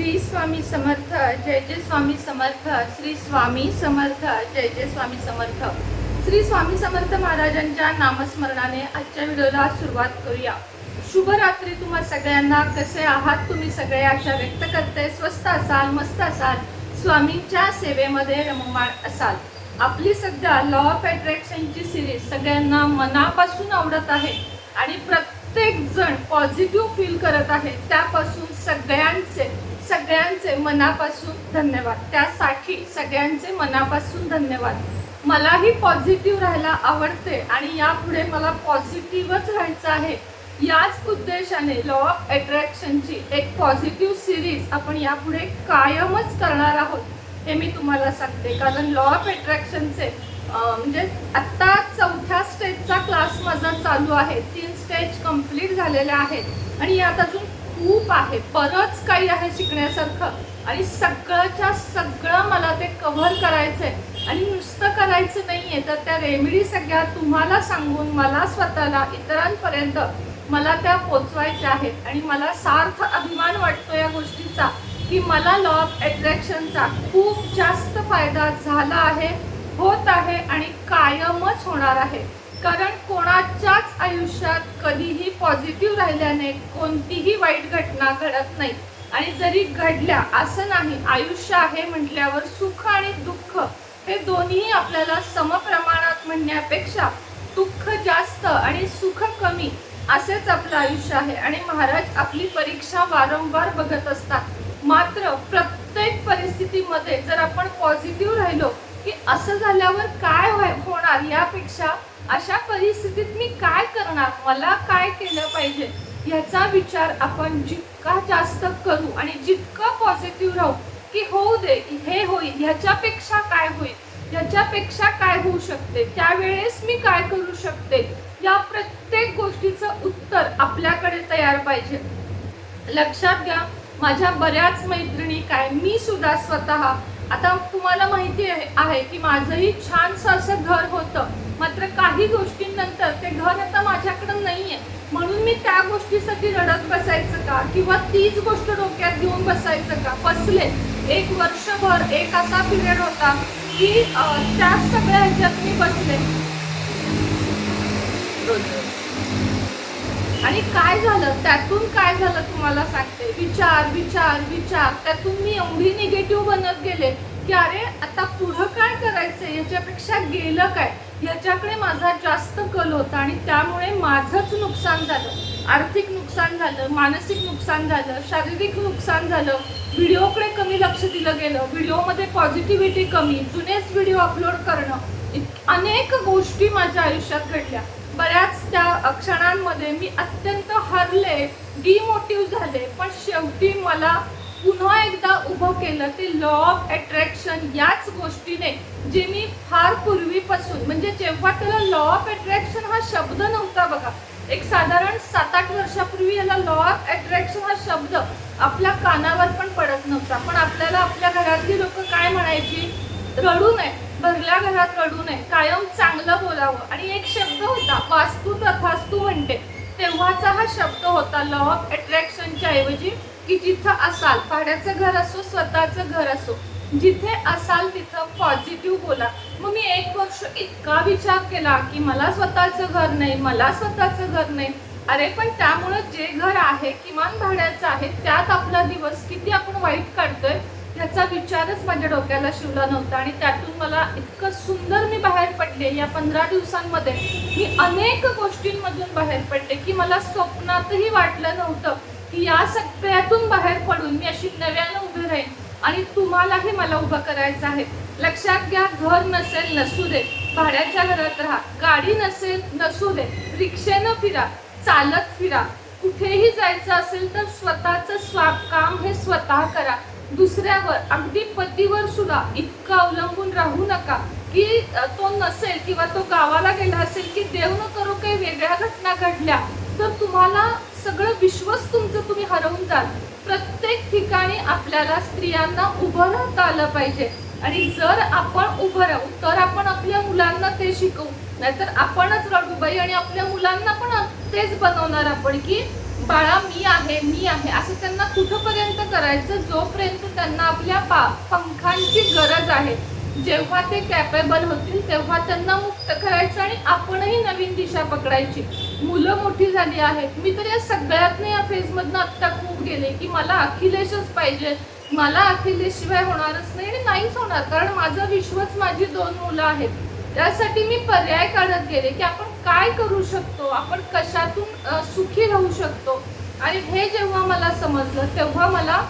श्री स्वामी समर्थ जय जय स्वामी समर्थ श्री स्वामी समर्थ जय जय स्वामी समर्थ. श्री स्वामी समर्थ महाराजांच्या नामस्मरणाने आजच्या व्हिडिओला सुरुवात करूया. शुभरात्री तुम्हा सगळ्यांना कसे आहात तुम्ही सगळे? आशा व्यक्त करते. स्वस्त असाल मस्त असाल स्वामींच्या सेवेमध्ये रममाण असाल. आपली सध्या लॉ ऑफ अट्रॅक्शनची सिरीज सगळ्यांना मनापासून आवडत आहे आणि प्रत्येक जण पॉझिटिव्ह फील करत आहे. त्यापासून सगळ्यांचे सगळ्यांचे मनापासून धन्यवाद. त्यासाठी सगळ्यांचे मनापासून धन्यवाद. मलाही पॉझिटिव्ह राहायला आवडते आणि यापुढे मला पॉझिटिव्हच राहायचं आहे. याच उद्देशाने लॉ ऑफ अट्रॅक्शनची एक पॉझिटिव्ह सिरीज आपण यापुढे कायमच करणार आहोत. हे मी तुम्हाला सांगते. कारण लॉ ऑफ अट्रॅक्शनचे म्हणजे आत्ता चौथ्या स्टेजचा क्लास माझा चालू आहे. तीन स्टेज कंप्लीट झालेल्या आहेत. आणि यात अजून खूप आहे. बरंच काही आहे शिकण्यासारखं. आणि सगळंच्या सगळं मला ते कव्हर करायचं आहे आणि नुसतं करायचं नाही आहे तर त्या रेमेडी सगळ्या तुम्हाला सांगून मला स्वतःला इतरांपर्यंत मला त्या पोचवायच्या आहेत. आणि मला सार्थ अभिमान वाटतो या गोष्टीचा की मला लॉ ऑफ अट्रॅक्शनचा खूप जास्त फायदा झाला आहे होत आहे आणि कायमच होणार आहे. कारण कोणाच्याच आयुष्यात कधीही पॉझिटिव्ह राहिल्याने कोणतीही वाईट घटना घडत नाही. आणि जरी घडल्या असं नाही आयुष्य आहे म्हटल्यावर सुख आणि दुःख हे दोन्ही आपल्याला समप्रमाणात म्हणण्यापेक्षा दुःख जास्त आणि सुख कमी असेच आपलं आयुष्य आहे. आणि महाराज आपली परीक्षा वारंवार बघत असतात. मात्र प्रत्येक परिस्थितीमध्ये जर आपण पॉझिटिव्ह राहिलो की असं झाल्यावर काय व्हाय- होणार यापेक्षा अशा परिस्थितीत मी काय करणार? मला काय केलं पाहिजे? ह्याचा विचार आपण जितका जास्त करू आणि जितकं पॉझिटिव्ह राहू की होऊ दे हे होईल ह्याच्यापेक्षा काय होईल ह्याच्यापेक्षा काय होऊ शकते त्यावेळेस मी काय करू शकते? या प्रत्येक गोष्टीचं उत्तर आपल्याकडे तयार पाहिजे. लक्षात घ्या माझ्या बऱ्याच मैत्रिणी काय मी सुद्धा स्वतः. आता तुम्हाला माहिती आहे आहे की माझंही छानसं असं घर होतं. मात्र काही गोष्टींनंतर ते घर आता माझ्याकडं आहे म्हणून मी त्या गोष्टीसाठी रडत बसायचं का? किंवा तीच गोष्ट डोक्यात घेऊन बसायचं का? बसले एक वर्षभर एक असा पिरियड होता की त्या सगळ्या ह्याच्यात मी बसले आणि काय झालं? त्यातून काय झालं तुम्हाला सांगते? विचार विचार विचार. त्यातून मी एवढी निगेटिव्ह बनत गेले. की अरे आता पुढं काय करायचं याच्यापेक्षा गेलं काय? याच्याकडे माझा जास्त कल होता आणि त्यामुळे माझंच नुकसान झालं. आर्थिक नुकसान झालं मानसिक नुकसान झालं शारीरिक नुकसान झालं. व्हिडिओकडे कमी लक्ष दिलं गेलं. व्हिडिओमध्ये पॉझिटिव्हिटी कमी. जुनेच व्हिडिओ अपलोड करणं. इत- अनेक गोष्टी माझ्या आयुष्यात घडल्या. बऱ्याच त्या क्षणांमध्ये मी अत्यंत हरले डिमोटिव्ह झाले. पण शेवटी मला पुन्हा एकदा उभं केलं ते लॉ ऑफ अट्रॅक्शन याच गोष्टीने जे मी फार पूर्वीपासून म्हणजे जेव्हा त्याला लॉ ऑफ अट्रॅक्शन हा शब्द नव्हता बघा एक साधारण सात आठ वर्षापूर्वी याला लॉ ऑफ अट्रॅक्शन हा शब्द आपल्या कानावर पण पडत नव्हता. पण आपल्याला आपल्या घरातली लोक काय म्हणायची? रडू नये. भरल्या घरात रडू नये. कायम चांगलं बोलावं. आणि एक शब्द होता वास्तू तथास्तू म्हणते. तेव्हाचा हा शब्द होता लॉ ऑफ अट्रॅक्शनच्या ऐवजी की जिथं असाल भाड्याचं घर असो स्वतःचं घर असो जिथे असाल तिथं पॉझिटिव्ह बोला. मग मी एक वर्ष इतका विचार केला की मला स्वतःचं घर नाही मला स्वतःचं घर नाही. अरे पण त्यामुळं जे घर आहे किमान भाड्याचं आहे त्यात आपला दिवस किती आपण वाईट काढतोय ह्याचा विचारच माझ्या डोक्याला शिवला नव्हता. आणि त्यातून मला इतकं सुंदर मी बाहेर पडले या पंधरा दिवसांमध्ये. मी अनेक गोष्टींमधून बाहेर पडले की मला स्वप्नातही वाटलं नव्हतं की या सगळ्यातून बाहेर पडून मी अशी नव्यानं उभी राहीन आणि तुम्हालाही मला उभं करायचं आहे. लक्षात घ्या घर नसेल नसू दे. भाड्याच्या घरात राहा. गाडी नसेल नसू दे. रिक्षेनं फिरा चालत फिरा. कुठेही जायचं असेल तर स्वतःचं स्वा काम हे स्वतः करा. दुसऱ्यावर अगदी पतीवर सुद्धा इतकं अवलंबून राहू नका की तो नसेल किंवा तो गावाला गेला असेल की देव न करो काही वेगळ्या घटना घडल्या तर तुम्हाला सगळं विश्वच तुमचं तुम्ही हरवून जाल. प्रत्येक ठिकाणी आपल्याला स्त्रियांना उभं राहता आलं पाहिजे. आणि जर आपण उभं राहू तर आपण आपल्या मुलांना ते शिकवू. नाहीतर आपणच रडू बाई आणि आपल्या मुलांना पण तेच बनवणार आपण की बाळा मी आहे मी आहे. असं त्यांना कुठंपर्यंत करायचं? जोपर्यंत त्यांना आपल्या पा पंखांची गरज आहे. जेव्हा ते कॅपेबल होतील तेव्हा त्यांना मुक्त करायचं आणि आपणही नवीन दिशा पकडायची. मुलं मोठी झाली आहेत. मी तर या सगळ्यातनं या फेजमधनं आत्ता खूप गेले की मला अखिलेशच पाहिजे. मला अखिलेशशिवाय होणारच नाही आणि नाहीच होणार. कारण माझं विश्वच माझी दोन मुलं आहेत. त्यासाठी मी पर्याय काढत गेले की आपण काय करू शकतो? आपण कशातून सुखी राहू शकतो? आणि हे जेव्हा मला समजलं तेव्हा मला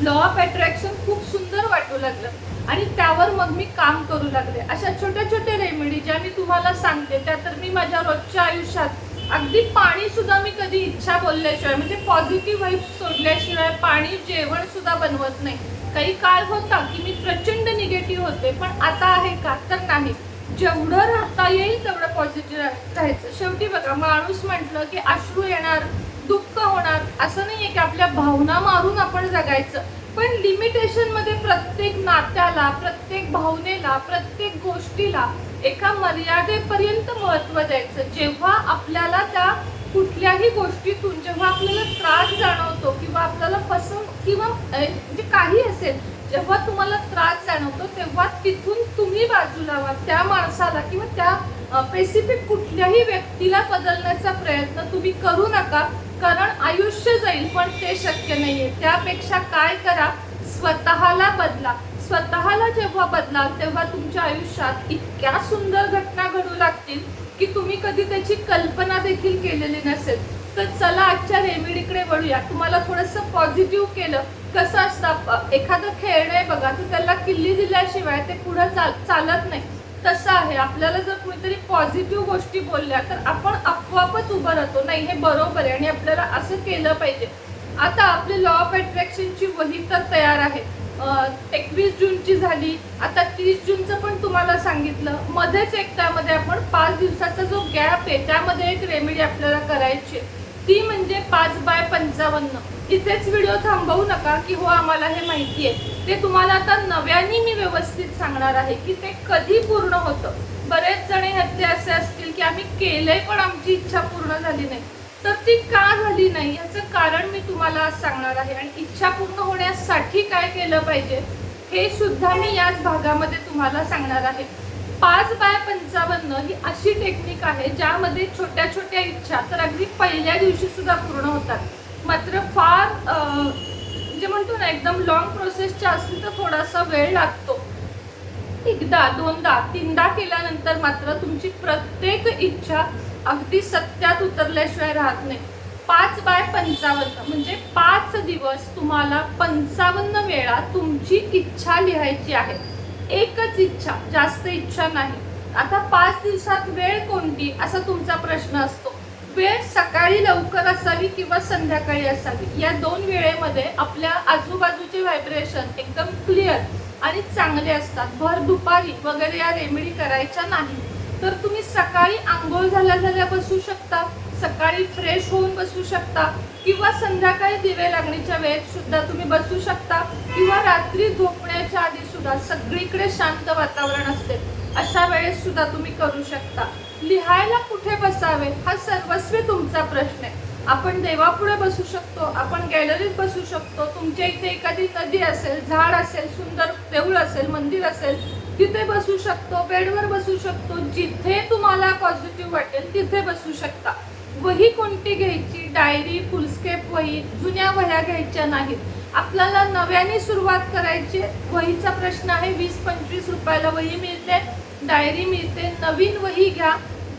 लॉ ऑफ अट्रॅक्शन खूप सुंदर वाटू लागलं. आणि त्यावर मग मी काम करू लागले. अशा छोट्या छोट्या रेमेडी ज्या मी तुम्हाला सांगते त्या तर मी माझ्या रोजच्या आयुष्यात अगदी पाणी सुद्धा मी कधी इच्छा बोलल्याशिवाय म्हणजे पॉझिटिव्ह वाईफ सोडल्याशिवाय पाणी जेवण सुद्धा बनवत नाही. काही काळ होता की मी प्रचंड निगेटिव्ह होते पण आता आहे का? तर नाही. जेवढं राहता येईल तेवढं पॉझिटिव्ह राहायचं. शेवटी बघा माणूस म्हटलं की अश्रू येणार दुःख होणार असं नाही आहे की आपल्या भावना मारून आपण जगायचं. पण लिमिटेशनमध्ये प्रत्येक नात्याला प्रत्येक भावनेला प्रत्येक गोष्टीला एका मर्यादेपर्यंत महत्त्व द्यायचं. जेव्हा आपल्याला त्या कुठल्याही गोष्टीतून जेव्हा आपल्याला त्रास जाणवतो किंवा आपल्याला फसव किंवा म्हणजे काही असेल जेव्हा तुम्हाला त्रास जाणवतो तेव्हा तिथून तुम्ही बाजूला व्हा त्या माणसाला किंवा त्या स्पेसिफिक कुठल्याही व्यक्तीला बदलण्याचा प्रयत्न तुम्ही करू नका. कारण आयुष्य जाईल पण ते शक्य नाहीये. त्यापेक्षा काय करा? स्वतःला बदला. स्वतःला जेव्हा बदलाल तेव्हा तुमच्या आयुष्यात इतक्या सुंदर घटना घडू लागतील की तुम्ही कधी त्याची कल्पना देखील केलेली नसेल. तर चला आजच्या रेमेडीकडे वळूया. तुम्हाला थोडंसं पॉझिटिव्ह केलं. कसं असतं एखादं खेळणं आहे बघा तर त्याला किल्ली दिल्याशिवाय ते पुढं चाल चालत नाही. तसं आहे. आपल्याला जर कुणीतरी पॉझिटिव्ह गोष्टी बोलल्या तर आपण आपोआपच उभं राहतो. नाही हे बरोबर आहे आणि आपल्याला असं केलं पाहिजे. आता आपली लॉ ऑफ अट्रॅक्शनची वही तर तयार आहे. एकवीस जूनची झाली. आता तीस जूनचं पण तुम्हाला सांगितलं. मध्येच एक त्यामध्ये आपण पाच दिवसाचा जो गॅप आहे त्यामध्ये एक रेमेडी आपल्याला करायची आहे. ती म्हणजे पाच बाय पंचावन्न. इथेच व्हिडिओ थांबवू नका की हो आम्हाला हे माहिती आहे. ते तुम्हाला आता नव्याने मी व्यवस्थित सांगणार आहे की ते कधी पूर्ण होतं. बरेच जण ह्यातले असे असतील की आम्ही केलंय पण आमची इच्छा पूर्ण झाली नाही. तर ती का झाली नाही याचं कारण मी तुम्हाला आज सांगणार आहे. आणि इच्छा पूर्ण होण्यासाठी काय केलं पाहिजे हे सुद्धा मी याच भागामध्ये तुम्हाला सांगणार आहे. पाच बाय पंचावन्न ही अशी टेक्निक आहे ज्यामध्ये छोट्या छोट्या इच्छा तर अगदी पहिल्या दिवशी सुद्धा पूर्ण होतात. मात्र फार म्हणजे जे म्हणतो ना एकदम लॉंग प्रोसेसच्या असतील तर थोडासा वेळ लागतो. एकदा दोनदा तीनदा केल्यानंतर मात्र तुमची प्रत्येक इच्छा अगदी सत्यात उतरल्याशिवाय राहत नाही. पाच बाय पंचावन्न म्हणजे पाच दिवस तुम्हाला पंचावन्न वेळा तुमची इच्छा लिहायची आहे. एकच इच्छा जास्त इच्छा नाही. आता पाच दिवसात वेळ कोणती? असा तुमचा प्रश्न असतो. वेळ सकाळी लवकर असावी किंवा संध्याकाळी असावी. या दोन वेळेमध्ये आपल्या आजूबाजूचे व्हायब्रेशन एकदम क्लिअर आणि चांगले असतात. भर दुपारी वगैरे या रेमेडी करायच्या नाही. तर तुम्ही सकाळी आंघोळ झाल्या झाल्या बसू शकता सकाळी फ्रेश होऊन बसू शकता किंवा संध्याकाळी दिवे लागण्याच्या वेळेत सुद्धा तुम्ही बसू शकता किंवा रात्री झोपण्याच्या आधी सुद्धा सगळीकडे शांत वातावरण असते. अशा वेळेस सुद्धा तुम्ही करू शकता. लिहायला कुठे बसावे? हा सर्वस्वी तुमचा प्रश्न आहे. आपण देवापुढे बसू शकतो आपण गॅलरीत बसू शकतो तुमच्या इथे एखादी नदी असेल झाड असेल सुंदर देऊळ असेल मंदिर असेल तिथे बसू शकतो बेडवर बसू शकतो जिथे तुम्हाला पॉझिटिव्ह वाटेल तिथे बसू शकता. वही कोणती घ्यायची? डायरी फुलस्केप वही जुन्या वह्या घ्यायच्या नाहीत. आपल्याला नव्याने सुरुवात करायची वहीचा प्रश्न आहे वीस पंचवीस रुपयाला वही मिळते. डायरी मिळते. नवीन वही घ्या.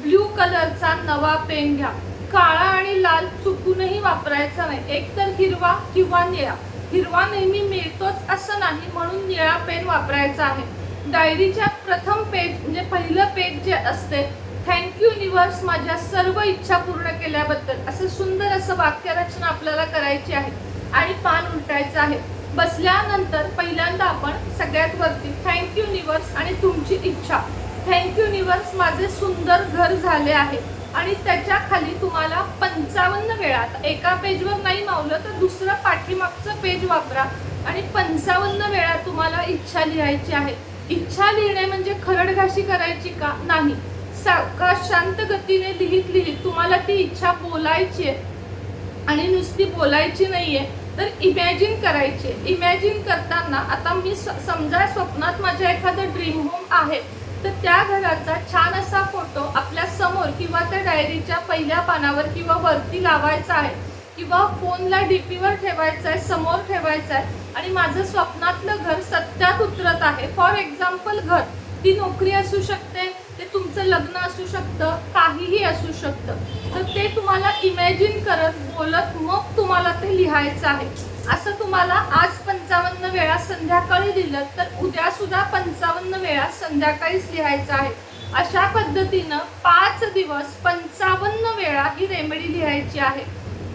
ब्ल्यू कलरचा नवा पेन घ्या. काळा आणि लाल चुकूनही वापरायचा नाही. एकतर हिरवा किंवा निळा. हिरवा नेहमी मिळतोच असं नाही म्हणून निळा पेन वापरायचा आहे. डायरीच्या प्रथम पेज म्हणजे पहिलं पेज जे असते थँक्यू युनिवर्स माझ्या सर्व इच्छा पूर्ण केल्याबद्दल. असं सुंदर असं वाक्यरचना आपल्याला करायची आहे. आणि पान उलटायचं आहे. बसल्यानंतर पहिल्यांदा आपण सगळ्यात वरती. थँक्यू युनिवर्स आणि तुमची इच्छा. थँक्यू युनिवर्स माझे सुंदर घर झाले आहे. आणि त्याच्याखाली तुम्हाला पंचावन्न वेळा एका पेजवर नाही मावलं तर दुसरं पाठीमागचं पेज वापरा. आणि पंचावन्न वेळा तुम्हाला इच्छा लिहायची आहे. इच्छा लिहिणे म्हणजे खरडघाशी करायची का? नाही. सावका शांत गतीने लिहित लिहित तुम्हाला ती इच्छा बोलायची आहे. आणि नुसती बोलायची नाहीये. तर इमॅजिन करायची. इमॅजिन करताना आता मी स- समजा स्वप्नात माझ्या एखादं ड्रीम होम आहे तर त्या घराचा छान असा फोटो आपल्यासमोर किंवा त्या डायरीच्या पहिल्या पानावर किंवा वरती लावायचा आहे किंवा फोनला डीपीवर ठेवायचा आहे समोर ठेवायचा आहे आणि माझं स्वप्नातलं घर सत्यात उतरत आहे. फॉर एक्झाम्पल घर. ती नोकरी असू शकते ते तुमचं लग्न असू शकतं काहीही असू शकतं. ते तुम्हाला इमॅजिन करत बोलत मग तुम्हाला ते लिहायचं आहे. असं तुम्हाला आज पंचावन्न वेळा संध्याकाळी दिलं तर उद्या सुद्धा पंचावन्न वेळा संध्याकाळीच लिहायचं आहे. अशा पद्धतीनं पाच दिवस पंचावन्न वेळा ही रेमेडी लिहायची आहे.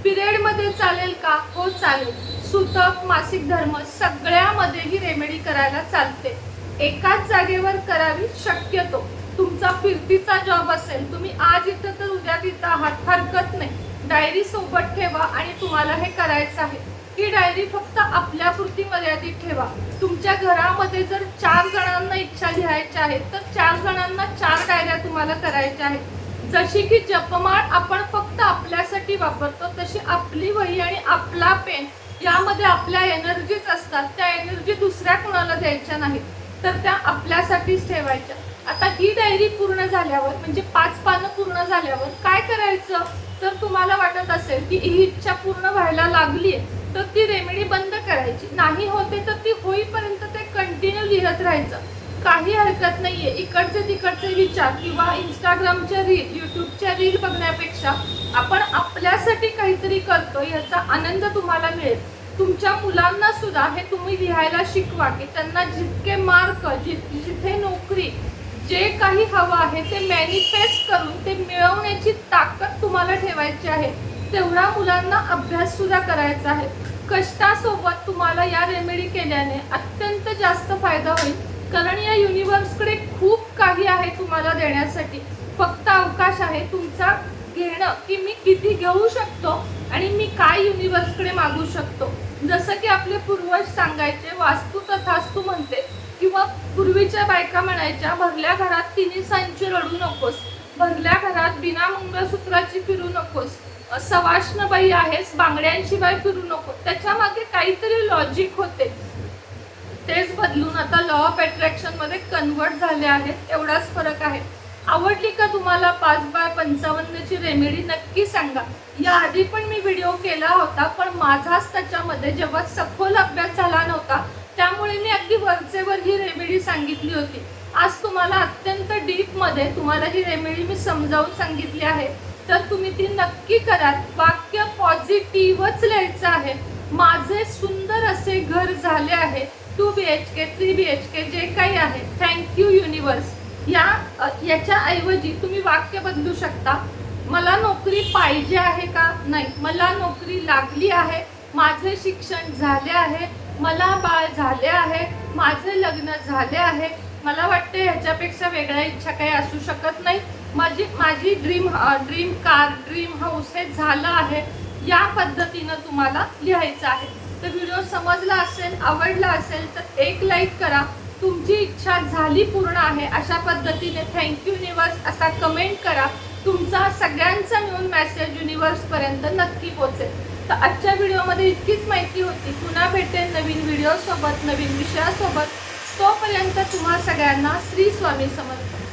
पिरियडमध्ये चालेल का? हो चालेल. सुतक मासिक धर्म सगळ्यामध्ये ही रेमेडी करायला चालते. एकाच जागेवर करावी शक्यतो. तुमचा फिरतीचा जॉब असेल तुम्ही आज इथं तर उद्या तिथं आहात हरकत नाही. डायरी सोबत ठेवा आणि तुम्हाला हे करायचं आहे. ही डायरी फक्त आपल्यापुरती मर्यादित ठेवा. तुमच्या घरामध्ये जर चार जणांना इच्छा लिहायच्या आहेत तर चार जणांना चार डायऱ्या तुम्हाला करायच्या आहेत. जशी की जपमाळ आपण फक्त आपल्यासाठी वापरतो तशी आपली वही आणि आपला पेन यामध्ये आपल्या एनर्जीच असतात. त्या एनर्जी दुसऱ्या कुणाला द्यायच्या नाहीत. तर त्या आपल्यासाठीच ठेवायच्या. आता ही डायरी पूर्ण झाल्यावर म्हणजे पाच पानं पूर्ण झाल्यावर काय करायचं? तर तुम्हाला वाटत असेल की ही इच्छा पूर्ण व्हायला लागली तर ती रेमेडी बंद करायची. नाही होते तर ती होईपर्यंत ते कंटिन्यू लिहत राहायचं. काही हरकत नाहीये. इकडचे तिकडचे विचार किंवा इंस्टाग्रामच्या रील यूट्यूबच्या रील बघण्यापेक्षा आपण आपल्यासाठी काहीतरी करतो याचा आनंद तुम्हाला मिळेल. तुमच्या मुलांना सुद्धा हे तुम्ही लिहायला शिकवा की त्यांना जितके मार्क जिथे नोकरी जे काही हवं आहे ते मॅनिफेस्ट करून ते मिळवण्याची ताकद तुम्हाला ठेवायची आहे. तेवढा मुलांना अभ्यास सुद्धा करायचा आहे. कष्टासोबत तुम्हाला या रेमेडी केल्याने अत्यंत जास्त फायदा होईल. कारण या युनिव्हर्सकडे खूप काही आहे तुम्हाला देण्यासाठी. फक्त अवकाश आहे तुमचा घेणं की मी किती घेऊ शकतो आणि मी काय युनिव्हर्सकडे मागू शकतो. जसं की आपले पूर्वज सांगायचे वास्तू तथास्तू म्हणते किंवा पूर्वीच्या बायका म्हणायच्या भरल्या घरात तिन्ही सांची रडू नकोस भरल्या घरात बिना मंगळसूत्राची फिरू नकोस सवाष्णबाई आहेस बांगड्यांशिवाय फिरू नको. त्याच्यामागे काहीतरी लॉजिक होते. तेच बदलून आता लॉ ऑफ अट्रॅक्शनमध्ये कन्वर्ट झाले आहेत एवढाच फरक आहे. आवडली का तुम्हाला पाच बाय पंचावन्नची रेमेडी? नक्की सांगा. याआधी पण मी व्हिडिओ केला होता पण माझाच त्याच्यामध्ये जेव्हा सखोल अभ्यास झाला नव्हता त्यामुळे मी अगदी वरचेवर ही रेमेडी सांगितली होती. आज तुम्हाला अत्यंत डीपमध्ये तुम्हाला ही रेमेडी मी समजावून सांगितली आहे. तर तुम्ही ती नक्की करा. वाक्य पॉझिटिव्हच लिहायचं आहे. माझे सुंदर असे घर झाले आहे. Two B H K three B H K जे काही आहे. थँक्यू युनिवर्स या याच्या ऐवजी तुम्ही वाक्य बदलू शकता. मला नोकरी पाहिजे आहे का? नाही. मला नोकरी लागली आहे. माझे शिक्षण झाले आहे. मला बाळ झाले आहे. माझे लग्न झाले आहे. मला वाटते ह्याच्यापेक्षा वेगळ्या इच्छा काही असू शकत नाही. माझी माझी dream dream car dream house हे झालं आहे. या पद्धतीनं तुम्हाला लिहायचं आहे. तर व्हिडिओ समजला असेल आवडला असेल तर एक लाईक करा. तुमची इच्छा झाली पूर्ण आहे अशा पद्धतीने थँक्यू युनिवर्स असा कमेंट करा. तुमचा सगळ्यांचा मिळून मेसेज युनिवर्सपर्यंत नक्की पोचेल तर आजच्या व्हिडिओमध्ये इतकीच माहिती होती. पुन्हा भेटेल नवीन व्हिडिओसोबत नवीन विषयासोबत. तोपर्यंत तुम्हा सगळ्यांना श्री स्वामी समर्थ.